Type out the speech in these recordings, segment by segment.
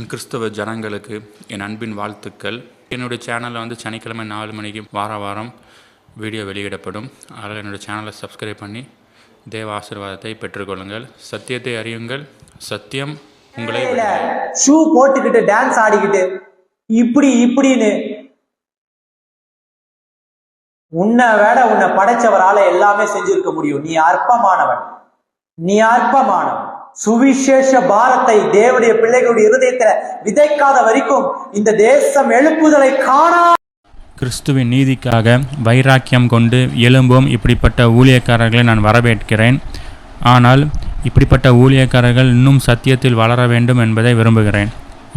என் கிறிஸ்தவ ஜனங்களுக்கு என் அன்பின் வாழ்த்துக்கள். என்னுடைய சேனலில் வந்து சனிக்கிழமை நாலு மணிக்கு வார வாரம் வீடியோ வெளியிடப்படும். அதில் என்னுடைய சேனலை சப்ஸ்கிரைப் பண்ணி தேவ ஆசீர்வாதத்தை பெற்றுக்கொள்ளுங்கள். சத்தியத்தை அறியுங்கள். சத்தியம் உங்களை ஷூ போட்டுக்கிட்டு டான்ஸ் ஆடிக்கிட்டு இப்படி இப்படின்னு உன்னை விட உன்னை படைச்சவரால எல்லாமே செஞ்சிருக்க முடியும். நீ அற்பமானவன். நீ அற்பமானவன். சுவிசேஷ பாரத்தை தேவனுடைய பிள்ளைகளுடைய இருதயத்துல விதைக்காத வரைக்கும் இந்த தேசம் எழுப்புதலை காணா கிறிஸ்துவின் நீதிக்காக வைராக்கியம் கொண்டு எழும்பும் இப்படிப்பட்ட ஊழியக்காரர்களை நான் வரவேற்கிறேன். ஆனால் இப்படிப்பட்ட ஊழியக்காரர்கள் இன்னும் சத்தியத்தில் வளர வேண்டும் என்பதை விரும்புகிறேன்.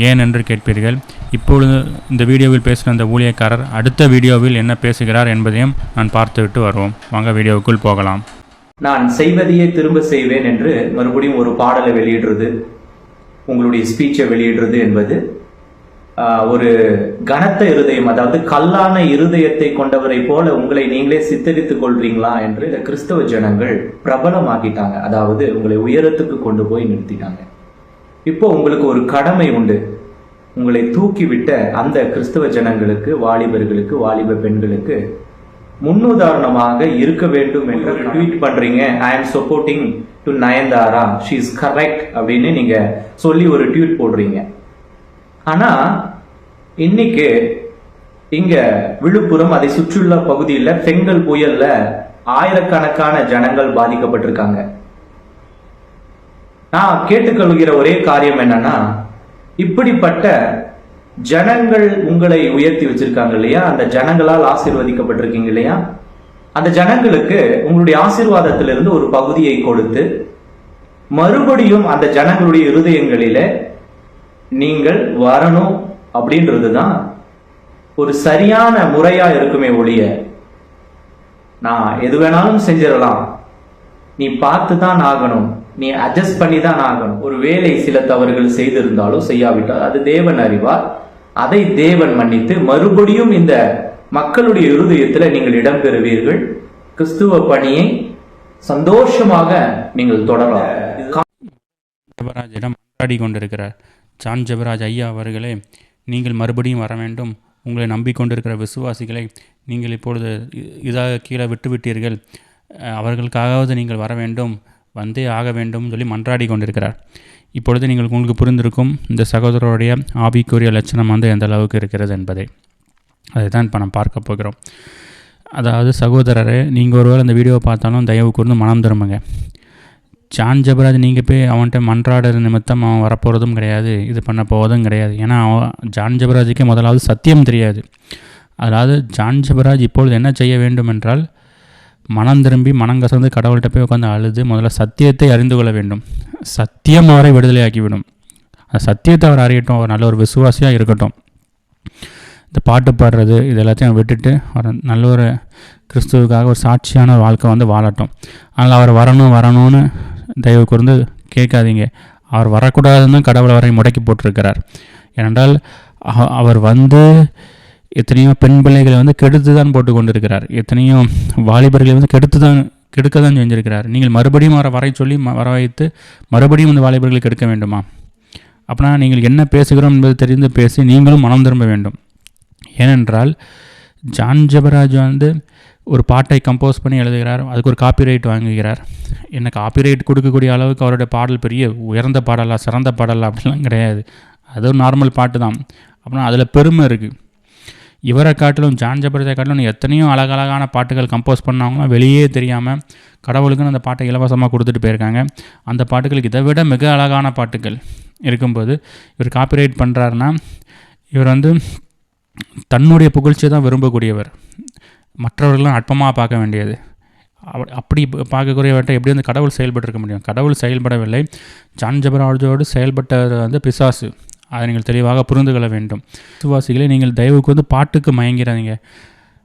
ஏன் என்று கேட்பீர்கள்? இப்பொழுது இந்த வீடியோவில் பேசுகிற அந்த ஊழியக்காரர் அடுத்த வீடியோவில் என்ன பேசுகிறார் என்பதையும் நான் பார்த்துவிட்டு வருவோம். வாங்க வீடியோவுக்குள் போகலாம். நான் செய்வதையே திரும்ப செய்வேன் என்று மறுபடியும் ஒரு பாடலை வெளியிடுறது உங்களுடைய ஸ்பீச்சை வெளியிடுறது என்பது ஒரு கனத்த இருதயம் அதாவது கல்லான இருதயத்தை கொண்டவரை போல உங்களை நீங்களே சித்தரித்துக் கொள்றீங்களா என்று இந்த கிறிஸ்தவ ஜனங்கள் பிரபலமாக்கிட்டாங்க அதாவது உங்களை உயரத்துக்கு கொண்டு போய் நிறுத்திட்டாங்க. இப்போ உங்களுக்கு ஒரு கடமை உண்டு. உங்களை தூக்கிவிட்ட அந்த கிறிஸ்தவ ஜனங்களுக்கு வாலிபர்களுக்கு வாலிப பெண்களுக்கு முன்னுதாரணமாக இருக்க வேண்டும் என்று ட்வீட் பண்றீங்க. I am supporting to Nayanthara she is correct அப்படின்னு நீங்க சொல்லி ஒரு ட்வீட் போடுறீங்க. ஆனா இன்னைக்கு இங்க விழுப்புரம் அதை சுற்றியுள்ள பகுதியில் செங்கல் புயல்ல ஆயிரக்கணக்கான ஜனங்கள் பாதிக்கப்பட்டிருக்காங்க. நான் கேட்டுக்கொள்கிற ஒரே காரியம் என்னன்னா இப்படிப்பட்ட ஜனங்கள் உங்களை உயர்த்தி வச்சிருக்காங்க இல்லையா? அந்த ஜனங்களால் ஆசீர்வதிக்கப்பட்டிருக்கீங்க இல்லையா? அந்த ஜனங்களுக்கு உங்களுடைய ஆசீர்வாதத்திலிருந்து ஒரு பகுதியை கொடுத்து மறுபடியும் அந்த ஜனங்களுடைய இருதயங்களில நீங்கள் வரணும் அப்படின்றது தான் ஒரு சரியான முறையா இருக்குமே ஒழிய நான் எது வேணாலும் செஞ்சிடலாம். நீ பார்த்து தான் ஆகணும். நீ அட்ஜஸ்ட் பண்ணி தான் ஆகணும். ஒரு வேலை சில தவறுகள் செய்திருந்தாலோ செய்யாவிட்டால் அது தேவன் அறிவார். அதை தேவன் மன்னித்து மறுபடியும் இந்த மக்களுடைய இருதயத்தில் நீங்கள் இடம்பெறுவீர்கள். கிறிஸ்துவ பணியை சந்தோஷமாக நீங்கள் தொடரலாம். ஜெபராஜிடம் மன்றாடி கொண்டிருக்கிறார் ஜான் ஜெபராஜ் ஐயா அவர்களே நீங்கள் மறுபடியும் வர வேண்டும். உங்களை நம்பிக்கொண்டிருக்கிற விசுவாசிகளை நீங்கள் இப்பொழுது இதாக கீழே விட்டுவிட்டீர்கள். அவர்களுக்காகவது நீங்கள் வர வேண்டும். வந்தே ஆக வேண்டும் சொல்லி மன்றாடி கொண்டிருக்கிறார். இப்பொழுது நீங்கள் உங்களுக்கு புரிந்திருக்கும் இந்த சகோதரருடைய ஆவிக்குரிய லட்சணம் வந்து எந்த அளவுக்கு இருக்கிறது என்பதை. அதை தான் இப்போ நம்ம பார்க்க போகிறோம். அதாவது சகோதரரே நீங்கள் ஒருவேளை அந்த வீடியோவை பார்த்தாலும் தயவு கூர்ந்து மனம் திரும்புங்க. ஜான் ஜபராஜ் நீங்கள் போய் அவன்கிட்ட மன்றாடுற நிமித்தம் அவன் வரப்போகிறதும் கிடையாது இது பண்ண போவதும் கிடையாது. ஏன்னா அவன் ஜான் ஜபராஜுக்கே முதலாவது சத்தியம் தெரியாது. அதாவது ஜான் ஜபராஜ் இப்பொழுது என்ன செய்ய வேண்டும் என்றால் மனம் திரும்பி மனம் கசந்து கடவுள்கிட்ட போய் உட்காந்து அழுது முதல்ல சத்தியத்தை அறிந்து கொள்ள வேண்டும். சத்தியம் அவரை விடுதலையாக்கிவிடும். அந்த சத்தியத்தை அவர் அறியட்டும். அவர் நல்ல ஒரு விசுவாசியாக இருக்கட்டும். இந்த பாட்டு பாடுறது இது எல்லாத்தையும் விட்டுட்டு அவர் நல்ல ஒரு கிறிஸ்துவுக்காக ஒரு சாட்சியான ஒரு வாழ்க்கை வந்து வாழட்டும். அதனால் அவர் வரணும் வரணும்னு தயவு கூர்ந்து கேட்காதீங்க. அவர் வரக்கூடாதுன்னு கடவுளை வரை முடக்கி போட்டிருக்கிறார். ஏனென்றால் அவர் வந்து எத்தனையோ பெண் பிள்ளைகளை வந்து கெடுத்து தான் போட்டு கொண்டிருக்கிறார் எத்தனையோ வாலிபர்களை வந்து கெடுத்து தான் கெடுக்க தான் செஞ்சிருக்கிறார். நீங்கள் மறுபடியும் அவரை வரை சொல்லி வர வைத்து மறுபடியும் இந்த வாலிபர்களை கெடுக்க வேண்டுமா? அப்படின்னா நீங்கள் என்ன பேசுகிறோம் என்பது தெரிந்து பேசி நீங்களும் மனம் திரும்ப வேண்டும். ஏனென்றால் ஜான் ஜபராஜ் வந்து ஒரு பாட்டை கம்போஸ் பண்ணி எழுதுகிறார். அதுக்கு ஒரு காப்பிரைட் வாங்குகிறார். என்ன காப்பிரைட் கொடுக்கக்கூடிய அளவுக்கு அவருடைய பாடல் பெரிய உயர்ந்த பாடலா சிறந்த பாடலா அப்படிலாம் கிடையாது. அது ஒரு நார்மல் பாட்டு தான் அப்படின்னா அதில் பெருமை இருக்குது இவரை காட்டிலும் ஜான் ஜபரஜை காட்டிலும் எத்தனையோ அழகழகான பாட்டுகள் கம்போஸ் பண்ணவங்களாம் வெளியே தெரியாமல் கடவுளுக்குன்னு அந்த பாட்டை இலவசமாக கொடுத்துட்டு போயிருக்காங்க. அந்த பாட்டுகளுக்கு இதை விட மிக அழகான பாட்டுகள் இருக்கும்போது இவர் காப்பிரைட் பண்ணுறாருன்னா இவர் வந்து தன்னுடைய புகழ்ச்சியை தான் விரும்பக்கூடியவர். மற்றவர்களும் அற்பமாக பார்க்க வேண்டியது. அப்படி பார்க்கக்கூடியவர்கிட்ட எப்படி வந்து கடவுள் செயல்பட்டிருக்க முடியும்? கடவுள் செயல்படவில்லை. ஜான் ஜபராஜோடு செயல்பட்டது வந்து பிசாசு. அதை நீங்கள் தெளிவாக புரிந்து கொள்ள வேண்டும். விசுவாசிகளை நீங்கள் தயவுக்கு வந்து பாட்டுக்கு மயங்கிறாதீங்க.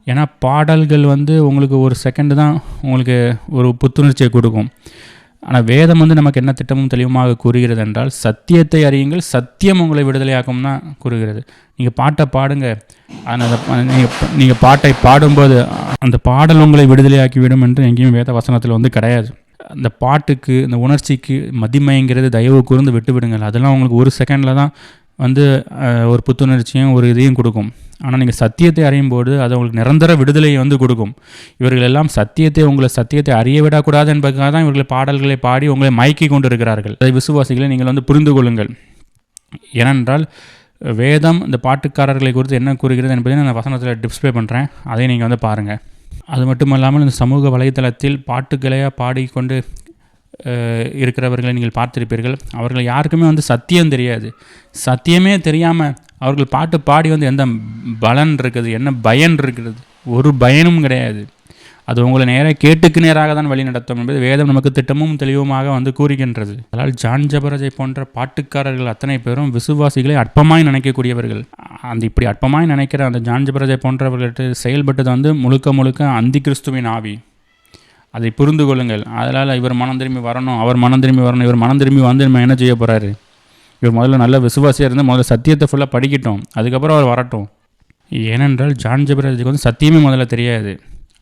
ஏன்னா பாடல்கள் வந்து உங்களுக்கு ஒரு செகண்டு தான் உங்களுக்கு ஒரு புத்துணர்ச்சியை கொடுக்கும். ஆனால் வேதம் வந்து நமக்கு என்ன திட்டமும் தெளிவுமாக கூறுகிறது என்றால் சத்தியத்தை அறியுங்கள் சத்தியம் உங்களை விடுதலையாக்கும் தான் கூறுகிறது. நீங்கள் பாட்டை பாடுங்க. ஆனால் நீங்கள் நீங்கள் பாட்டை பாடும்போது அந்த பாடல் உங்களை விடுதலையாக்கிவிடும் என்று எங்கேயும் வேத வசனத்தில் வந்து கிடையாது. அந்த பாட்டுக்கு இந்த உணர்ச்சிக்கு மதிமயங்கிறது தயவு கூர்ந்து விட்டு விடுங்கள் அதெல்லாம் உங்களுக்கு ஒரு செகண்டில் தான் வந்து ஒரு புத்துணர்ச்சியும் ஒரு இதையும் கொடுக்கும். ஆனால் நீங்கள் சத்தியத்தை அறியும் போது அது உங்களுக்கு நிரந்தர விடுதலையை வந்து கொடுக்கும். இவர்கள் எல்லாம் சத்தியத்தை உங்களை சத்தியத்தை அறிய விடக்கூடாது என்பதற்காக தான் இவர்கள் பாடல்களை பாடி உங்களை மயக்கி கொண்டு இருக்கிறார்கள் அதை விசுவாசிகளை நீங்கள் வந்து புரிந்து கொள்ளுங்கள். ஏனென்றால் வேதம் இந்த பாட்டுக்காரர்களை குறித்து என்ன கூறுகிறது என்பதை நான் வசனத்தில் டிஸ்பிளே பண்ணுறேன் அதை நீங்கள் வந்து பாருங்கள் அது மட்டும் இல்லாமல் இந்த சமூக வலைத்தளத்தில் பாட்டுகளையாக பாடிக்கொண்டு இருக்கிறவர்களை நீங்கள் பார்த்திருப்பீர்கள். அவர்கள் யாருக்குமே வந்து சத்தியம் தெரியாது. சத்தியமே தெரியாமல் அவர்கள் பாட்டு பாடி வந்து எந்த பலன் இருக்குது என்ன பயன் இருக்கிறது ஒரு பயனும் கிடையாது. அது உங்களை நேராக கேட்டுக்கு நேராக தான் வழி நடத்தும் என்பது வேதம் நமக்கு திட்டமும் தெளிவுமாக வந்து கூறுகின்றது. அதனால் ஜான் ஜபரஜை போன்ற பாட்டுக்காரர்கள் அத்தனை பேரும் விசுவாசிகளை அற்பமாய் நினைக்கக்கூடியவர்கள். அந்த இப்படி அற்பமாய் நினைக்கிற அந்த ஜான்ஜி பிரஜை போன்றவர்கள்ட்ட செயல்பட்டது வந்து முழுக்க முழுக்க அந்தி கிறிஸ்துவின் ஆவி. அதை புரிந்து கொள்ளுங்கள். அதனால் இவர் மனம் திரும்பி வரணும் அவர் மனம் திரும்பி வரணும் இவர் மனம் திரும்பி வந்து நம்ம என்ன செய்ய போகிறாரு இவர் முதல்ல நல்ல விசுவாசியாக இருந்து முதல்ல சத்தியத்தை ஃபுல்லாக படிக்கட்டும். அதுக்கப்புறம் அவர் வரட்டும். ஏனென்றால் ஜான் ஜபராஜுக்கு வந்து சத்தியமே முதல்ல தெரியாது.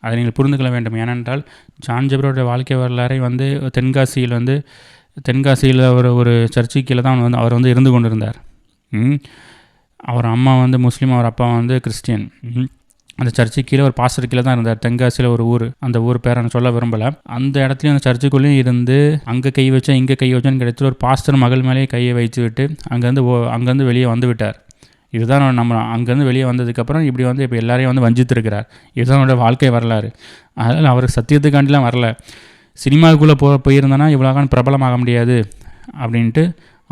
அதை நீங்கள் புரிந்து கொள்ள வேண்டும். ஏனென்றால் ஜான் ஜபரோட வாழ்க்கை வரலாறை வந்து தென்காசியில் வந்து தென்காசியில் அவர் ஒரு சர்ச்சை கீழே தான் வந்து அவர் வந்து இருந்து கொண்டிருந்தார். அவர் அம்மா வந்து முஸ்லீம் அவர் அப்பா வந்து கிறிஸ்டியன். அந்த சர்ச்சுக்கு கீழே ஒரு பாஸ்டர் கீழே தான் இருந்தார். தென்காசியில் ஒரு ஊர். அந்த ஊர் பேரை நான் சொல்ல விரும்பலை. அந்த இடத்துலையும் அந்த சர்ச்சுக்குள்ளேயும் இருந்து அங்கே கை வச்சா இங்கே கை வச்சான்னு கிடைத்து ஒரு பாஸ்டர் மகள் மேலேயே கையை வைத்து விட்டு அங்கேருந்து ஓ அங்கேருந்து வெளியே வந்து விட்டார். இதுதான் நம்ம அங்கேருந்து வெளியே வந்ததுக்கப்புறம் இப்படி வந்து இப்போ எல்லாரையும் வந்து வஞ்சித்திருக்கிறார். இதுதான் அவனோட வாழ்க்கை வரலாறு. அதனால் அவர் சத்தியத்துக்காண்டிலாம் வரல. சினிமாவுக்குள்ளே போ போயிருந்தனா இவ்வளோக்கான பிரபலமாக முடியாது. அப்படின்ட்டு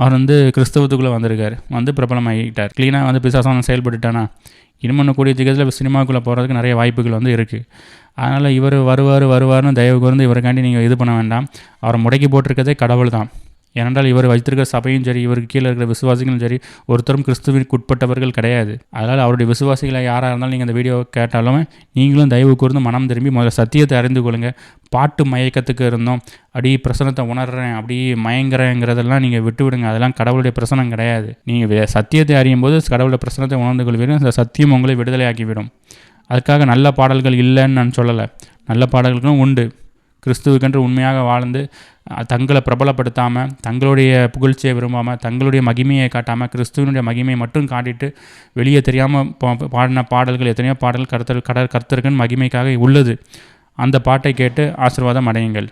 அவர் வந்து கிறிஸ்தவத்துக்குள்ளே வந்திருக்கார். வந்து பிரபலமாகிட்டார் க்ளீனாக வந்து பிசாசம் செயல்பட்டுட்டானா? இன்னும் கூடிய திகத்தில் சினிமாக்குள்ளே போகிறதுக்கு நிறைய வாய்ப்புகள் வந்து இருக்குது அதனால் இவர் வருவார் வருவார்னு தயவு கூர்ந்து இவருக்காண்டி நீங்கள் இது பண்ண வேண்டாம். அவரை முடக்கி போட்டிருக்கதே கடவுள் தான் ஏனென்றால் இவர் வைத்திருக்கிற சபையும் சரி இவருக்கு கீழே இருக்கிற விசுவாசிகளும் சரி ஒருத்தரும் கிறிஸ்துவிற்கு உட்பட்டவர்கள் கிடையாது. அதனால் அவருடைய விசுவாசிகளை யாராக இருந்தாலும் நீங்கள் இந்த வீடியோ கேட்டாலும் நீங்களும் தயவு கூர்ந்து மனம் திரும்பி முதல்ல சத்தியத்தை அறிந்து கொள்ளுங்கள் பாட்டு மயக்கத்துக்கு இருந்தோம். அப்படி பிரசனத்தை உணர்றேன் அப்படி மயங்குறேங்கிறதெல்லாம் நீங்கள் விட்டு விடுங்க அதெல்லாம் கடவுளுடைய பிரசனம் கிடையாது. நீங்கள் சத்தியத்தை அறியும் போது கடவுளுடைய பிரசனத்தை உணர்ந்து கொள்வீர்கள். அந்த சத்தியம் உங்களை விடுதலையாக்கிவிடும். அதுக்காக நல்ல பாடல்கள் இல்லைன்னு நான் சொல்லலை. நல்ல பாடல்களும் உண்டு. கிறிஸ்துவுக்கென்று உண்மையாக வாழ்ந்து தங்களை பிரபலப்படுத்தாமல் தங்களுடைய புகழ்ச்சியை விரும்பாமல் தங்களுடைய மகிமையை காட்டாமல் கிறிஸ்துவனுடைய மகிமையை மட்டும் காட்டிட்டு வெளியே தெரியாமல் பாடின பாடல்கள் எத்தனையோ பாடல் கருத்தர் கடல் கர்த்தருக்குன்னு மகிமைக்காக உள்ளது. அந்த பாட்டை கேட்டு ஆசீர்வாதம் அடையுங்கள்.